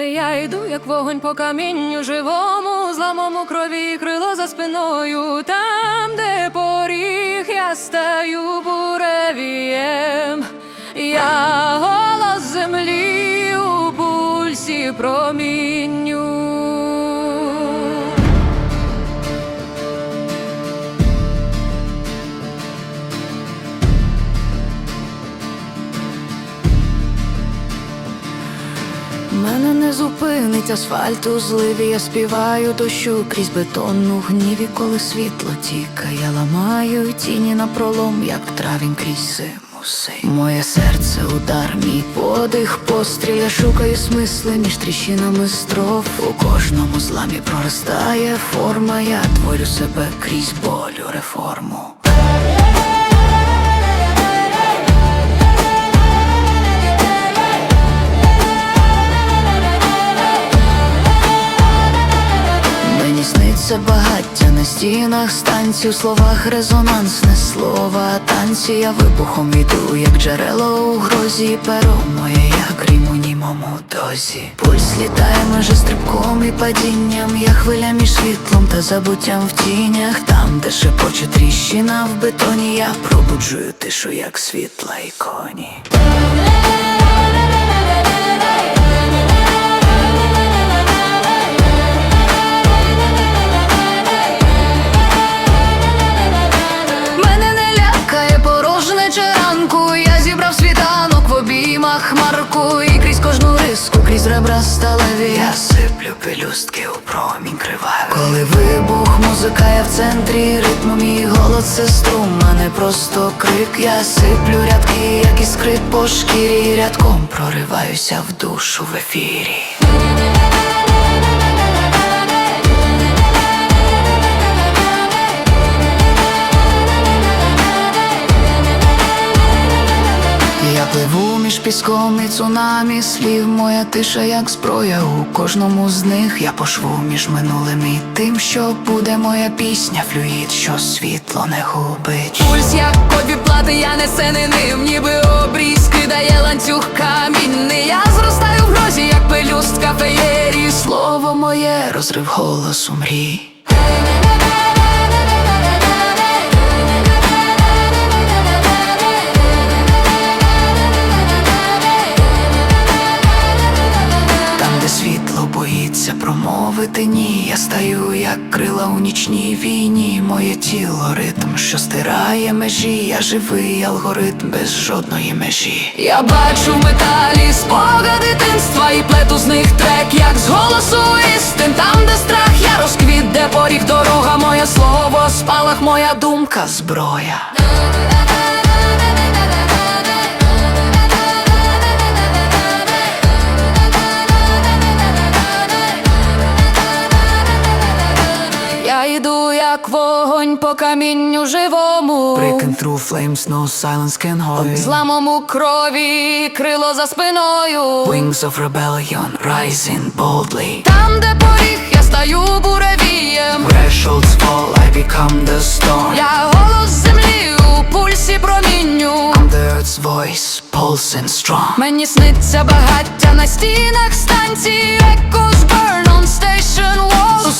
Я йду, як вогонь по камінню живому, зламому крові крило за спиною. Там, де поріг, я стаю буревієм. Я голос землі у пульсі промінню. Мене не зупинить асфальт у зливі, я співаю дощу крізь бетонну гніві, коли світло тікає, ламаю тіні на пролом, як травінь крізь зиму синь. Моє серце удар, мій подих, постріл, я шукаю смисли між тріщинами строф. У кожному зламі проростає форма, я творю себе крізь болю реформу. Мені багаття на стінах станцій, у словах резонансне слово, а танці я вибухом іду, як джерело у грозі, перо моє, як грім у німому дозі. Пульс літає межи стрибком і падінням, я хвиля між світлом та забуттям в тінях, там, де шепоче тріщина в бетоні, я пробуджую тишу, як світла і сиплю пелюстки у промінь криває, Коли вибух, музика я в центрі ритму Мій голос це струм, а не просто крик. Я сиплю рядки, як іскри по шкірі Рядком прориваюся в душу в ефірі між піском і цунамі слів, моя тиша, як зброя у кожному з них я пошлю між минулим і тим, що буде моя пісня, флюїд, що світло не губить. Пульс, як код відплати, я несений ним, ніби обріз кидає ланцюг камінний. Я зростаю в грозі, як пелюстка феєрі. Слово моє, розрив голосу мрій. Промовити ні, я стаю, як крила у нічній війні. Моє тіло ритм, що стирає межі, я живий алгоритм без жодної межі. Я бачу в металі спогади дитинства і плету з них трек, як з голосу істин. Там, де страх, я розквіт, де поріг дорога, моє слово, спалах, моя думка, зброя. Як вогонь по камінню живому. Breaking through flames, no silence can hide. Зламом у крові, крило за спиною. Wings of rebellion rising boldly. Там, де поріг, я стаю буревієм. Thresholds fall, I become the storm. Я голос землі у пульсі промінню. I'm the earth's voice, pulsing strong. Мені сниться багаття на стінах станції Echoes burn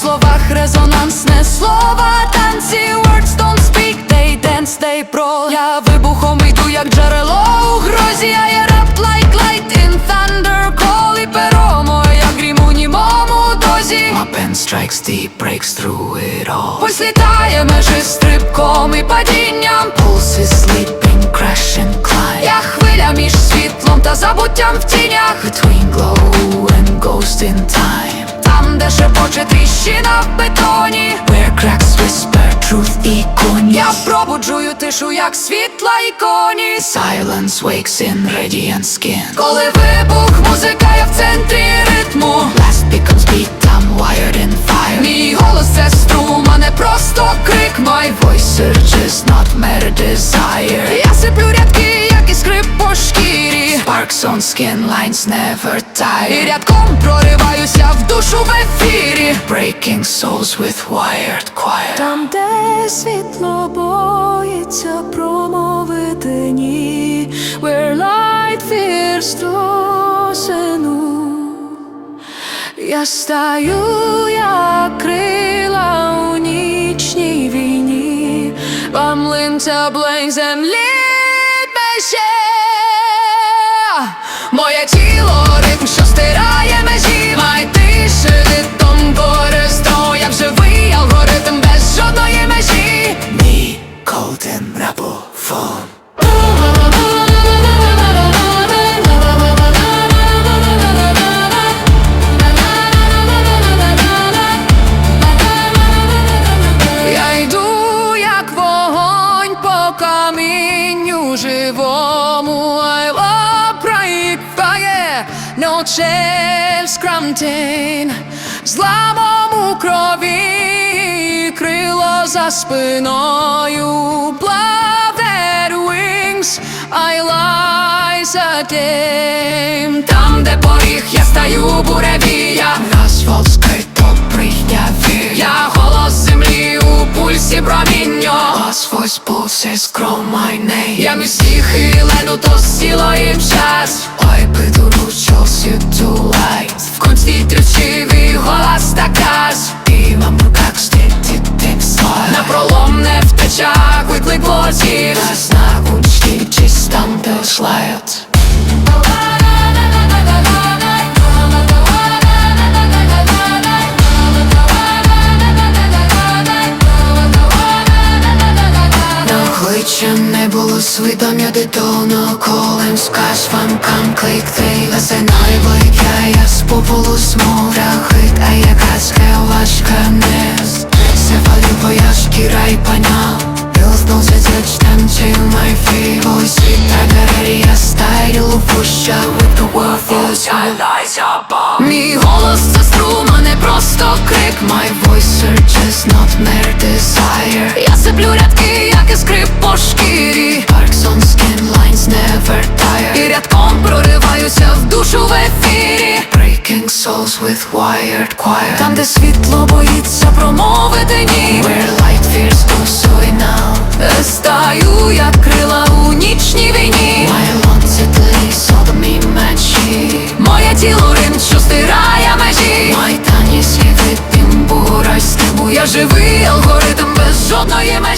словах резонансне слова танці Words don't speak, they dance, they brawl. Я вибухом йду, як джерело у грозі. А я рап like light in thunder Call. І перо моє грім у німому дозі. My pen strikes deep, breaks through it all. Пусть літає межи стрибком і падінням. Pulse is sleeping, crashing, climb. Я хвиля між світлом та забуттям в тінях. Between glow and ghost in time. Де шепоче тріщина в бетоні Where cracks whisper truth echoing. Я пробуджую тишу, як світла іконі Silence wakes in radiant skin. Коли вибух, музика я в центрі ритму Blast becomes beat, I'm wired in fire. Мій голос це струм, а не просто крик Май Voice surges, not mere desire. Я сиплю рядки, Sparks on skin lines never І tire. рядком прориваюся в душу в ефірі Breaking souls with wired choir. Там, де світло боїться промовити ні Where light fears тросину Я стаю, як крила у нічній війні, вам линця блень землі ночем скрамтин, зламом у крові, крило за спиною, Blooded wings, I lie за тим. Там, де поріг, я стаю буревія, voice grow my name Я між всіх і лену то сіло і час. Ой, підуру, що you не було свідомі детоно Колем сказ вам кам клик Ти лесенай викя Я з популу смовля хит А якась хевашка нес Се валю боя шкіра й паня Білзнув зятяч танчив my feet Ой світ трагерія стайлу Пуща with the world feels I lies above Мій голос це струма, не просто крик My voice searches not mere desire. Я сиплю рядки, як іскри по шкірі Sparks on skin lines never І рядком прориваюся в душу в Breaking souls with wired choir. Там, де світло боїться промовити ні. Where light fears to soy now Стаю, як крила у нічній війні. My lungs it lays all me мечі Моє тіло рим, що стирає межі. Майдані світим бурай стебу Я живий алгоритм без жодної межі